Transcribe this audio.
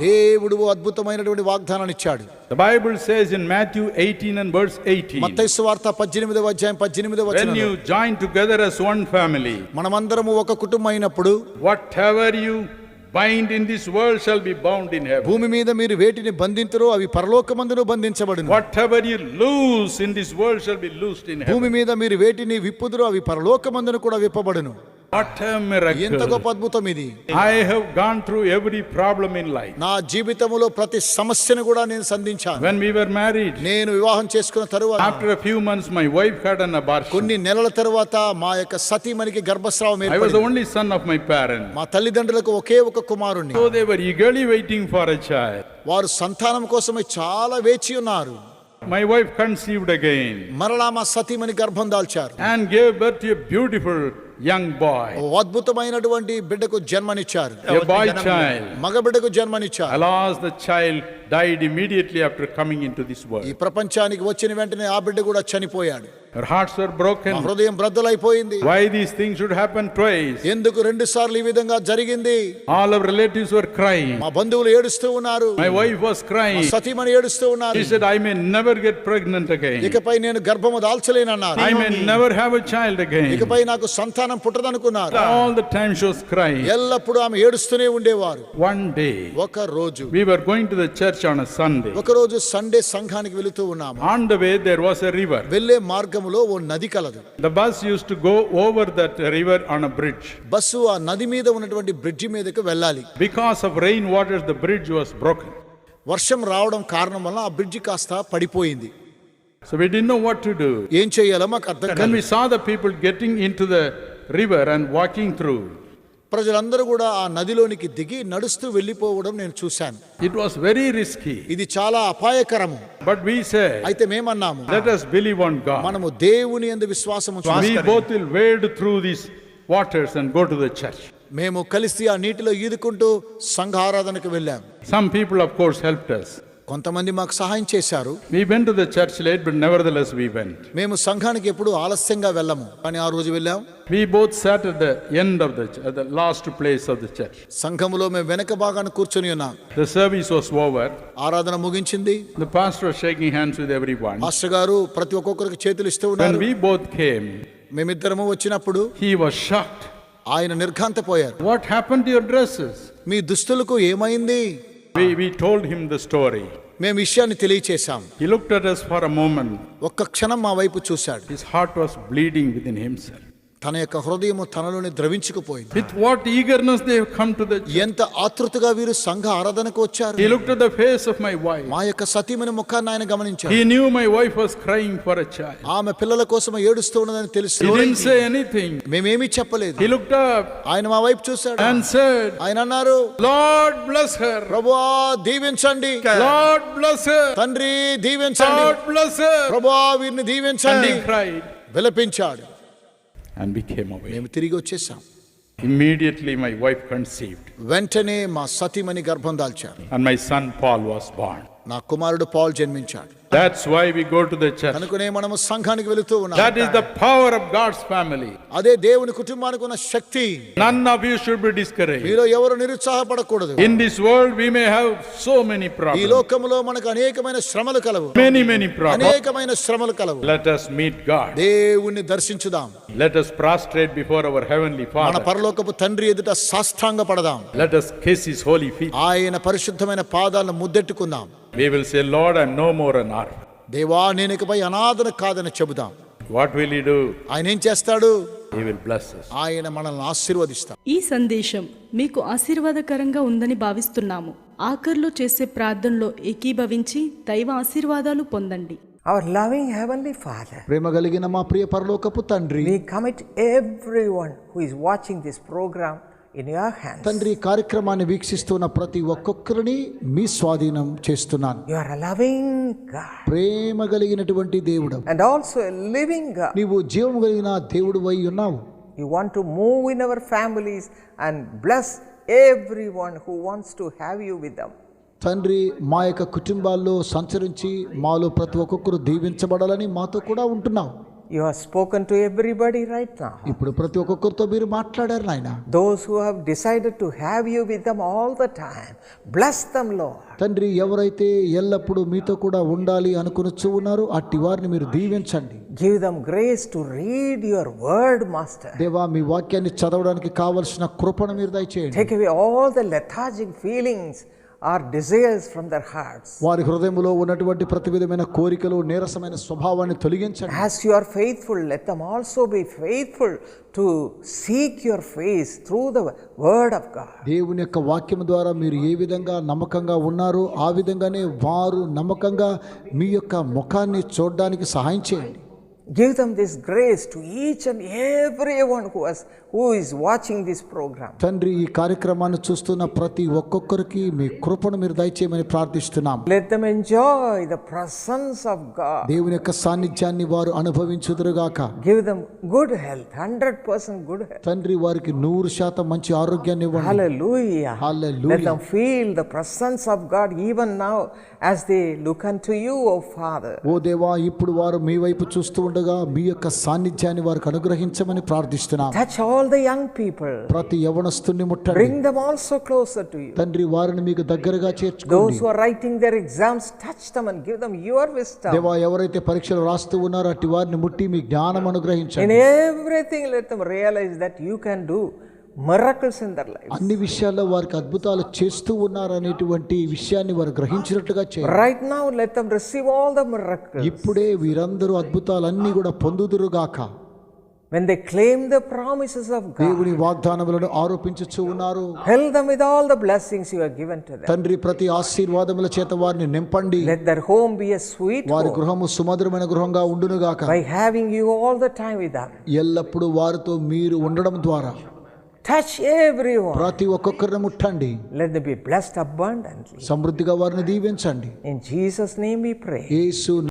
దేవుడు అద్భుతమైనటువంటి వాగ్దానాన్ని ఇచ్చాడు The Bible says in Matthew 18 and verse 18, మత్తయి వార్త పద్దెనిమిదవ అధ్యాయం పద్దెనిమిదవ when వచనం you join together as one family, మనమందరము ఒక కుటుంబం అయినప్పుడు whatever you bind in this world shall be bound in heaven. భూమి మీద మీరు వేటిని బంధింతురో అవి పరలోకమందును బంధించబడును Whatever you loose in this world shall be loosed in heaven. భూమి మీద మీరు వేటిని విప్పుదురో అవి పరలోకమందును కూడా విప్పబడును A ఎంత. గొప్ప అద్భుతం ఇది I have gone through every problem in life. నా జీవితంలో ప్రతి సమస్యను కూడా నేను సంధించాను When we were married, నేను వివాహం చేసుకున్న తరువాత after a few months, my wife had an abortion. కొన్ని నెలల తరువాత మా యొక్క సతీమణికి గర్భస్రావం I was the ఏర్పడింది only son of my parents. మా తల్లిదండ్రులకు ఒకే ఒక కుమారుణ్ణి So they were eagerly waiting for a child. వారు సంతానం కోసమై చాలా వేచి ఉన్నారు My wife conceived again మరలా మా సతీమణి గర్భం దాల్చారు and gave birth to a boy, ఓ అద్భుతమైనటువంటి బిడ్డకు జన్మనిచ్చారు boy child. మగ బిడ్డకు జన్మనిచ్చారు Alas, the child died immediately after coming into this ఈ world. ప్రపంచానికి వచ్చిన వెంటనే ఆ బిడ్డ కూడా చనిపోయాడు were మా broken. హృదయం బ్రద్దలైపోయింది Why these things should happen twice? ఎందుకు రెండు సార్లు ఈ విధంగా జరిగింది All our relatives were crying. మా బంధువులు ఏడుస్తూ ఉన్నారు My wife was crying. సతీమణి ఏడుస్తూ ఉన్నారు She said, I may never get pregnant again. ఇకపై నేను గర్భము దాల్చలేనన్నారు I may never have a child again. ఇకపై నాకు సంతానం సంతానం పుట్టదు అనుకున్నారు all the time shows cry ఎల్లప్పుడూ ఆమె ఏడుస్తూనే ఉండేవారు. వన్ డే ఒక రోజు. We were going to the church on a Sunday ఒక రోజు సండే సంఘానికి వెళ్తూ ఉన్నాము. On the way there was a river వెళ్ళే మార్గములో ఓ నది కలదు. The bus used to go over that river on a bridge bus ఆ నది మీద ఉన్నటువంటి బ్రిడ్జ్ మీదకి వెళ్ళాలి. Because of rain water the bridge was broken వర్షం రావడం కారణం వల్ల ఆ బ్రిడ్జ్ కాస్త పడిపోయింది. So we did know what to do ఏం చేయాలో మాకు అర్థం కాదు we saw the people getting into the river and walking through. ప్రజలందరూ కూడా ఆ నదిలోనికి దిగి నడుస్తూ వెళ్ళిపోవడం నేను చూశాను It was very risky. ఇది చాలా అపాయకరము But we said, అయితే మేమన్నాము let us believe on God. మనము దేవుని ఎందు విశ్వాసం We both will wade through these waters and go to the church. మేము కలిసి ఆ నీటిలో ఈదుకుంటూ సంఘ ఆరాధనకు వెళ్ళాం Some people, of course, helped us. కొంతమంది మాకు సహాయం చేశారు. We went to the church late but nevertheless we went మేము సంఘానికి ఎప్పుడు ఆలస్యంగా వెళ్ళము. కానీ ఆ రోజు వెళ్ళాం. We both sat at the end of the the last place of the church సంఘములో మేము వెనక భాగాన కూర్చొని ఉన్నాం. ద సర్వీస్ వాస్ ఓవర్ ఆరాధన ముగించింది. The pastor shaking hands with everyone pastor గారు ప్రతి ఒక్కొక్కరికి చేతులు ఇస్తూ ఉన్నారు. వి బోత్ కేమ్ మేమిద్దరము వచ్చినప్పుడు హి వాస్ షాక్డ్ ఆయన నిర్ఘాంతపోయారు what happen to your dresses మీ దుస్తులకు ఏమైంది? We, we told him the story. మేము విషయాన్ని తెలియచేశాం He looked at us for a moment. ఒక్క క్షణం మా వైపు చూశాడు His heart was bleeding within himself. తన యొక్క హృదయము తనలోనే ద్రవించుకుపోయింది. With what eagerness they come to the ఎంత ఆత్రుతగా వీరు సంఘ ఆరాధనకు వచ్చారు. The face of my wife మా యొక్క సతీమణి ముఖాన్ని ఆయన గమనించాడు. He knew my wife was crying for a ఆమె పిల్లల కోసం ఏడుస్తూ ఉన్నదని ఎనీథింగ్ మేమేమీ చెప్పలేదు. ఆయన మా వైపు చూశాడు. అండ్ ఆయన అన్నారు లార్డ్ బ్లెస్ హర్ ప్రభువా దీవించండి. లార్డ్ బ్లెస్ హర్ తండ్రి దీవించండి. లార్డ్ బ్లెస్ హర్ ప్రభువా వీరిని దీవించండి. విలపించాడు. And we came away. మేము తిరిగి వచ్చేసాం Immediately my wife conceived వెంటనే మా సతీమణి గర్భం దాల్చారు and my son Paul was born. నా కుమారుడు పాల్ జన్మించాడు that's why we go to the church అనుకునే మనం సంఘానికి వెళ్తూ ఉన్నాం. That is the power of God's family అదే దేవుని కుటుంబానికి ఉన్న శక్తి. None of you should be discourage మీరు ఎవరు నిరుత్సాహపడకూడదు. In this world we may have so many problems ఈ లోకములో మనకు అనేకమైన శ్రమలు కలవు. మెనీ మెనీ ప్రాబ్లమ్స్ అనేకమైన శ్రమలు కలవు. లెట్ us మీట్ గాడ్ దేవుణ్ణి దర్శించుదాం. Let us prostrate before our heavenly Father మన పరలోకపు తండ్రి ఎదుట సాష్టాంగపడదాం. Let us kiss his holy feet ఆయన పరిశుద్ధమైన పాదాలను ముద్దెట్టుకుందాం. We will say, Lord, I'm no more an orphan. దేవా నేను ఇకపై అనాథన కాదని చెబుదాం What will He do? ఆయన ఏం చేస్తాడు He will bless us. ఆయన మనల్ని ఆశీర్వదిస్తాడు ఈ సందేశం మీకు ఆశీర్వాదకరంగా ఉందని భావిస్తున్నాము ఆఖర్లో చేసే ప్రార్థనలో ఏకీభవించి దైవ ఆశీర్వాదాలు పొందండి Our loving Heavenly Father, ప్రేమ కలిగిన మా ప్రియ పరలోకపు తండ్రి we commit everyone who is watching this program in your hands. తండ్రి ఈ కార్యక్రమాన్ని వీక్షిస్తున్న ప్రతి ఒక్కొక్కరిని మీ స్వాధీనం చేస్తున్నాను You are a loving God ప్రేమ కలిగినటువంటి దేవుడు and also a living God. నీవు జీవం కలిగిన దేవుడు అయి ఉన్నావు You want to move in our families and bless everyone who wants to have you with them. తండ్రి మా యొక్క కుటుంబాల్లో సంచరించి మాలో ప్రతి ఒక్కొక్కరు దీవించబడాలని మాతో కూడా ఉంటున్నావు you have spoken to everybody right నా ఇప్పుడు ప్రతి ఒక్కొక్కరితో మీరు మాట్లాడారు నాయన. Those who have decided to have you with them all the time bless them Lord తండ్రి ఎవరైతే ఎల్లప్పుడు మీతో కూడా ఉండాలి అనుకునుచు ఉన్నారు అట్టి వారిని మీరు దీవించండి. Give them grace to read your word master దేవా మీ వాక్యాన్ని చదవడానికి కావాల్సిన కృపను మీరు దయచేయండి. Take away all the lethargic feelings or desires from their hearts. వారి హృదయంలో ఉన్నటువంటి ప్రతి విధమైన కోరికలు నీరసమైన స్వభావాన్ని తొలగించండి As you are faithful, let them also be faithful to seek your face through the word of God. దేవుని యొక్క వాక్యం ద్వారా మీరు ఏ విధంగా నమ్మకంగా ఉన్నారో ఆ విధంగానే వారు నమ్మకంగా మీ యొక్క ముఖాన్ని చూడడానికి సహాయం చేయండి Give them this grace to each and everyone who, has, who is watching this program తండ్రి ఈ కార్యక్రమాన్ని చూస్తున్న ప్రతి ఒక్కొక్కరికి మీ కృపను మీరు దయచేయమని ప్రార్థిస్తున్నాం. Let them enjoy the presence of God దేవుని యొక్క సాన్నిధ్యాన్ని వారు అనుభవించుదురు గాక. Give them good health 100% good health తండ్రి వారికి 100% మంచి ఆరోగ్యాన్ని ఇవ్వండి. Hallelujah hallelujah let them feel the presence of God even now as they look unto you O Father O దేవా ఇప్పుడు వారు మీ వైపు చూస్తూ ఉండగా మీ యొక్క సాన్నిధ్యాన్ని వారికి అనుగ్రహించమని ప్రార్థిస్తున్నాం. That's all all the young people. ప్రతి యవనస్తుని ముట్టండి Bring them also closer to you. తండ్రి వారిని మీకు దగ్గరగా Those చేర్చుకోండి who are writing their exams, touch them and give them your wisdom. దేవా ఎవరైతే పరీక్షలు రాస్తూ ఉన్నారో అట్టి వారిని ముట్టి మీ జ్ఞానం In అనుగ్రహించండి everything, let them realize that you can do miracles in their lives. అన్ని విషయాల్లో వారికి అద్భుతాలు చేస్తూ ఉన్నారనేటువంటి విషయాన్ని వారు గ్రహించినట్లుగా చేయండి Right now, let them receive all the miracles. ఇప్పుడే వీరందరూ అద్భుతాలన్నీ కూడా పొందుదురుగాక When they claim the promises of God, దేవుని వాగ్దానములను ఆరోపించుచూ ఉన్నారు fill them with all the blessings you have given to them. తండ్రి ప్రతి ఆశీర్వాదముల చేత వారిని నింపండి Let their home be a sweet వారి గృహము సుమధురమైన గృహంగా ఉండునుగాక by having you all the time with them. ఎల్లప్పుడూ వారితో మీరు ఉండడం ద్వారా Touch everyone. ప్రతి ఒక్కొక్కరిని ముట్టండి Let them be blessed abundantly. సమృద్ధిగా వారిని దీవించండి In Jesus' name we pray. Yesu